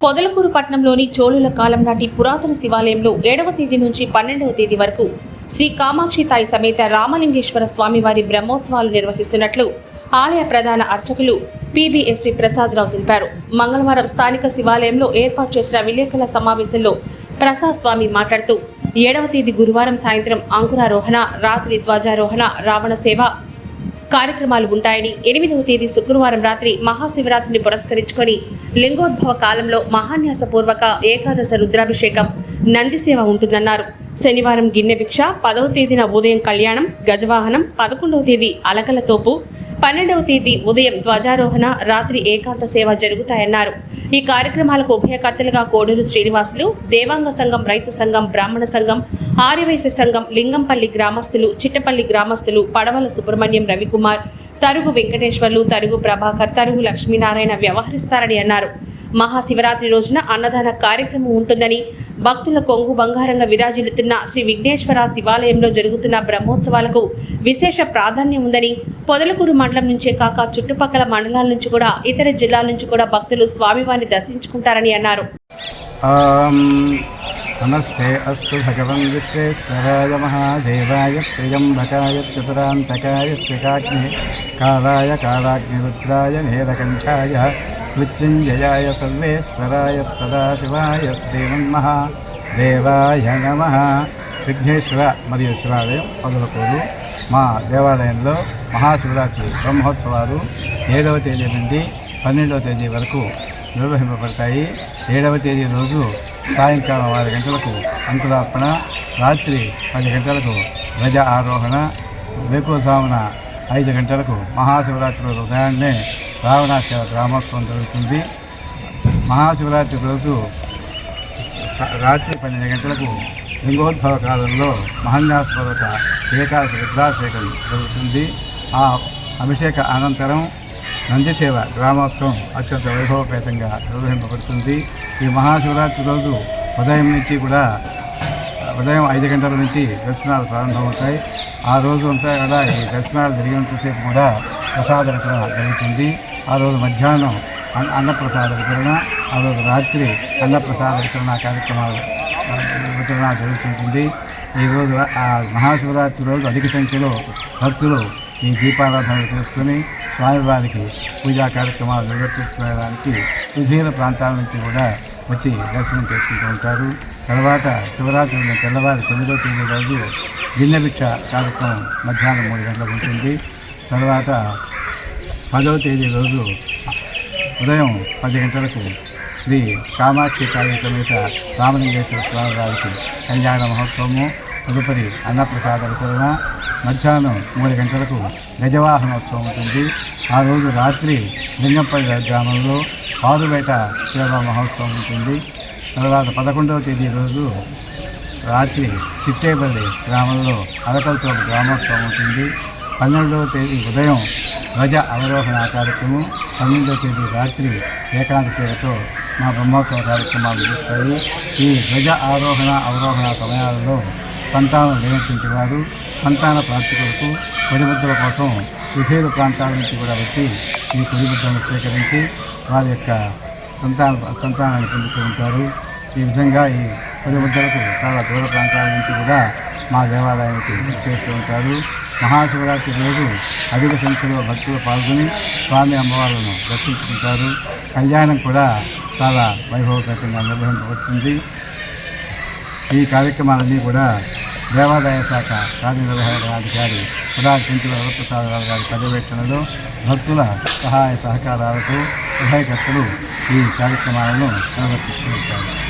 పొదలకూరు పట్టణంలోని చోళుల కాలం నాటి పురాతన శివాలయంలో ఏడవ తేదీ నుంచి పన్నెండవ తేదీ వరకు శ్రీ కామాక్షి తాయి సమేత రామలింగేశ్వర స్వామివారి బ్రహ్మోత్సవాలు నిర్వహిస్తున్నట్లు ఆలయ ప్రధాన అర్చకులు పీబీఎస్పీ ప్రసాదరావు తెలిపారు. మంగళవారం స్థానిక శివాలయంలో ఏర్పాటు చేసిన విలేకరుల సమావేశంలో ప్రసాద్ స్వామి మాట్లాడుతూ ఏడవ తేదీ గురువారం సాయంత్రం అంకురారోహణ రాత్రి ధ్వజారోహణ రావణ సేవ కార్యక్రమాలు ఉంటాయని ఎనిమిదవ తేదీ శుక్రవారం రాత్రి మహాశివరాత్రిని పురస్కరించుకొని లింగోద్భవ కాలంలో మహాన్యాసపూర్వక ఏకాదశ రుద్రాభిషేకం నందిసేవ ఉంటుందన్నారు. శనివారం గిన్నె భిక్ష పదవ తేదీన ఉదయం కళ్యాణం గజవాహనం పదకొండవ తేదీ అలకల తోపు పన్నెండవ తేదీ ఉదయం ధ్వజారోహణ రాత్రి ఏకాంత సేవ జరుగుతాయన్నారు. ఈ కార్యక్రమాలకు ఉభయకర్తలుగా కోడూరు శ్రీనివాసులు దేవాంగ సంఘం రైతు సంఘం బ్రాహ్మణ సంఘం ఆర్యవైశ్య సంఘం లింగంపల్లి గ్రామస్తులు చిట్టపల్లి గ్రామస్తులు పడవల సుబ్రహ్మణ్యం రవికుమార్ తరుగు వెంకటేశ్వర్లు తరుగు ప్రభాకర్ తరుగు లక్ష్మీనారాయణ వ్యవహరిస్తారని అన్నారు. మహాశివరాత్రి రోజున అన్నదాన కార్యక్రమం ఉంటుందని భక్తుల కొంగు బంగారంగా విరాజిల్లుతున్న శ్రీ విఘ్నేశ్వర శివాలయంలో జరుగుతున్న బ్రహ్మోత్సవాలకు విశేష ప్రాధాన్యం ఉందని పొదలకూరు మండలం నుంచే కాక చుట్టుపక్కల మండలాల నుంచి కూడా ఇతర జిల్లాల నుంచి కూడా భక్తులు స్వామివారిని దర్శించుకుంటారని అన్నారు. నమస్తే అస్తు భగవన్ విశ్వేశ్వరాయ మహాదేవాయ త్రియంబకాయ త్రిపురాంతకాయ త్రికాగ్ని కాళాయ కాళాగ్నిరుద్రాయ నీలకంఠాయ మృత్యుంజయాయ సర్వేశ్వరాయ సదాశివాయ శ్రీమన్మహ దేవాయ నమ విఘ్నేశ్వర మరియు శివాలయం పదలకూరు మా దేవాలయంలో మహాశివరాత్రి బ్రహ్మోత్సవాలు ఏడవ తేదీ నుండి పన్నెండవ తేదీ వరకు నిర్వహింపబడతాయి. ఏడవ తేదీ రోజు సాయంకాలం ఆరు గంటలకు అంకురార్పణ రాత్రి పది గంటలకు ధ్వజ ఆరోహణ వేకువసామున ఐదు గంటలకు మహాశివరాత్రి ఉదయాన్నే రావణ రావణాసేవ గ్రామోత్సవం జరుగుతుంది. మహాశివరాత్రి రోజు రాత్రి పన్నెండు గంటలకు లింగోద్భవ కాలంలో మహన్యాసపర్వత ఏకాదశి రుద్రాభిషేకం జరుగుతుంది. ఆ అభిషేక అనంతరం నందిసేవ గ్రామోత్సవం అత్యంత వైభవపేతంగా నిర్వహింపబడుతుంది. ఈ మహాశివరాత్రి రోజు ఉదయం నుంచి కూడా ఉదయం ఐదు గంటల నుంచి దర్శనాలు ప్రారంభమవుతాయి. ఆ రోజు అంతా కూడా ఈ దర్శనాలు జరిగినంతసేపు కూడా ప్రసాద వితరణ జరుగుతుంది ఆ రోజు మధ్యాహ్నం అన్న అన్నప్రసాద వితరణ ఆ రోజు రాత్రి అన్నప్రసాద వితరణ కార్యక్రమాలు వితరణ జరుగుతుంటుంది. ఈ రోజు ఆ మహాశివరాత్రి రోజు అధిక సంఖ్యలో భక్తులు ఈ దీపారాధనలు చేసుకుని స్వామివారికి పూజా కార్యక్రమాలు నిర్వర్తించుకోవడానికి విభిన్న ప్రాంతాల నుంచి కూడా వచ్చి దర్శనం చేసుకుంటూ ఉంటారు. తర్వాత శివరాత్రి ఉన్న తెల్లవారి తొమ్మిదో తేదీ రోజు గిన్నెభిక్ష కార్యక్రమం మధ్యాహ్నం మూడు గంటలకు ఉంటుంది. తర్వాత పదవ తేదీ రోజు ఉదయం పది గంటలకు శ్రీ కామాక్షి కాళీ సమేత రామలింగేశ్వర స్వామి వారికి కళ్యాణ మహోత్సవము తదుపరి అన్నప్రసాద వితరణ మధ్యాహ్నం మూడు గంటలకు గజవాహనోత్సవం ఉంటుంది. ఆ రోజు రాత్రి లింగంపల్లి గ్రామంలో పారుబేట సేవా మహోత్సవం ఉంటుంది. తర్వాత పదకొండవ తేదీ రోజు రాత్రి చిట్టేపల్లి గ్రామంలో అరకలతో గ్రామోత్సవం ఉంటుంది. పన్నెండవ తేదీ ఉదయం ధ్వజ అవరోహణ కార్యక్రమం పన్నెండవ తేదీ రాత్రి ఏకాంత సేవతో మా బ్రహ్మోత్సవ కార్యక్రమాలు ముగుస్తాయి. ఈ ధ్వజ ఆరోహణ అవరోహణ సమయాలలో సంతానం లేనటువంటి వారు సంతాన ప్రాప్తి కొరకు కోసం విధేయుల ప్రాంతాల నుంచి కూడా వచ్చి ఈ కొడిబుద్ధలను స్వీకరించి వారి యొక్క సంతాన సంతానాన్ని పొందుతూ ఉంటారు. ఈ విధంగా ఈ కొడిబుద్ధలకు చాలా దూర ప్రాంతాల నుంచి కూడా మా దేవాలయానికి చేస్తూ ఉంటారు. మహాశివరాత్రి రోజు అధిక సంఖ్యలో భక్తులు పాల్గొని స్వామి అమ్మవార్లను దర్శించుకుంటారు. కళ్యాణం కూడా చాలా వైభవపేతంగా నిర్వహించబడుతుంది. ఈ కార్యక్రమాలన్నీ కూడా దేవాదాయ శాఖ కార్యనిర్వహణాధికారి కుడారి కుంచుల వరప్రసాదరావు గారి పర్యవేక్షణలో భక్తుల సహాయ సహకారాలతో ఉభయకర్తలు ఈ కార్యక్రమాలను నిర్వర్తిస్తూ ఉంటారు.